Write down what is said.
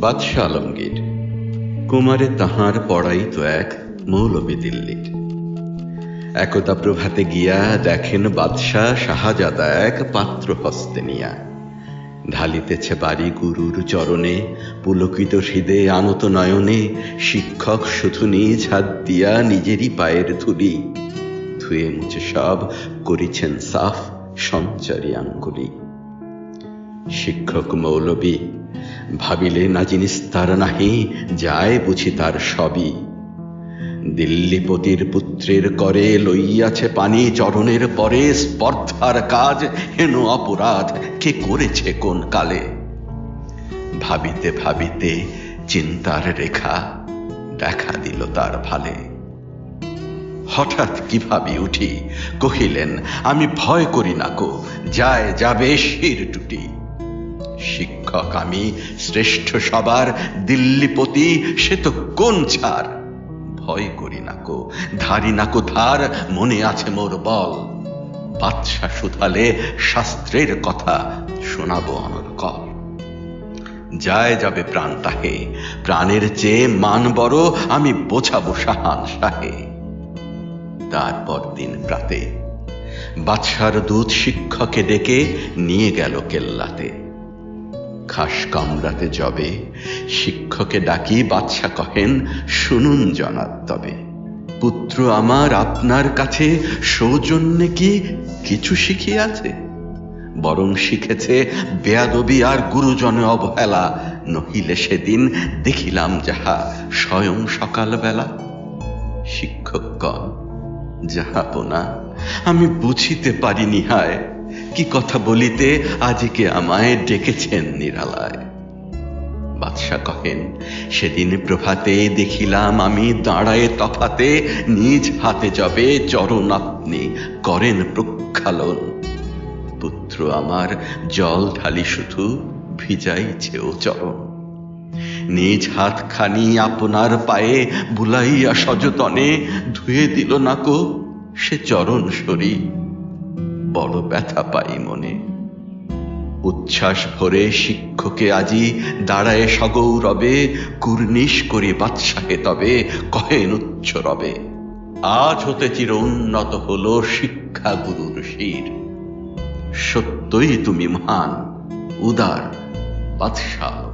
বাদশাহ আলমগীর। কুমারে তাহার পড়াই তো এক মৌলবী দিল্লির। একদা প্রভাতে গিয়া দেখেন বাদশাহ শাহজাদা এক পাত্র হস্তে নিয়া। ঢালিতেছে বাড়ি গুরুর চরণে, পুলকিত হৃদে আনত নয়নে, শিক্ষক শুধু নিজ হাত দিয়া নিজেরই পায়ের ধুলি। ধুয়ে মুছে সব করিছেন সাফ সঞ্চারী আঙ্গুলি। শিক্ষক মৌলবী ভাবিলে না জিনিস তার নাহি, যায় বুঝি তার সবই। দিল্লিপতির পুত্রের করে লইয়াছে পানি, চরণের পরে স্পর্ধার কাজ, হেন অপরাধ, কে করেছে কোন কালে? ভাবিতে ভাবিতে চিন্তার রেখা দেখা দিল তার ভালে। হঠাৎ কি ভাবি উঠি, কহিলেন, আমি ভয় করি না কো যায় যাবে শির টুটি। শিক্ষক আমি, শ্রেষ্ঠ সবার, দিল্লিপতি, সে তো কোন ছাড়? ভয় করি না কো, ধারি না কো ধার, মনে আছে মোর বল। বাদশা শুধালে শাস্ত্রের কথা শোনাবো অনর্কল যায় যাবে প্রাণ তাহে, প্রাণের চেয়ে মান বড় আমি বোঝাবো সাহান সাহে। তারপর দিন প্রাতে, বাদশার দূত শিক্ষকে ডেকে নিয়ে গেল কেল্লাতে। খাস কামরাতে যবে। শিক্ষকে ডাকি, বাদশা কহেন, শুনুন জনাব তবে। পুত্র আমার আপনার কাছে সৌজন্যে কি কিছু শিখিয়াছে? বরং শিখেছে, বেয়াদবি আর গুরুজনে অবহেলা। নহিলে সেদিন দেখিলাম যাহা স্বয়ং সকালবেলা। শিক্ষকগণ যাহাপনা আমি বুঝিতে পারিনি হায় কি কথা বলিতে আজকে আমায় ডেকেছেন নিরালায়? বাদশা কহেন, সেদিন প্রভাতে দেখিলাম আমি দাঁড়ায়ে তফাতে, নিজ হাতে যাবে চরণ আপনি করেন প্রক্ষালন। পুত্র আমার জল ঢালি শুধু ভিজাইছে ও চরণ। নিজ হাতখানি আপনার পায়ে বুলাইয়া সযতনে ধুয়ে দিল না কো সে চরণ সরি বড় ব্যথা পাই মনে। উচ্ছ্বাস ভরে শিক্ষকে আজি দাঁড়ায় সগৌরবে, কুর্নিশ করি বাদশাহে তবে, কহেন উচ্চ রবে। আজ হতে চির উন্নত হলো শিক্ষা গুরুর শির। সত্যই তুমি মহান, উদার, বাদশাহ।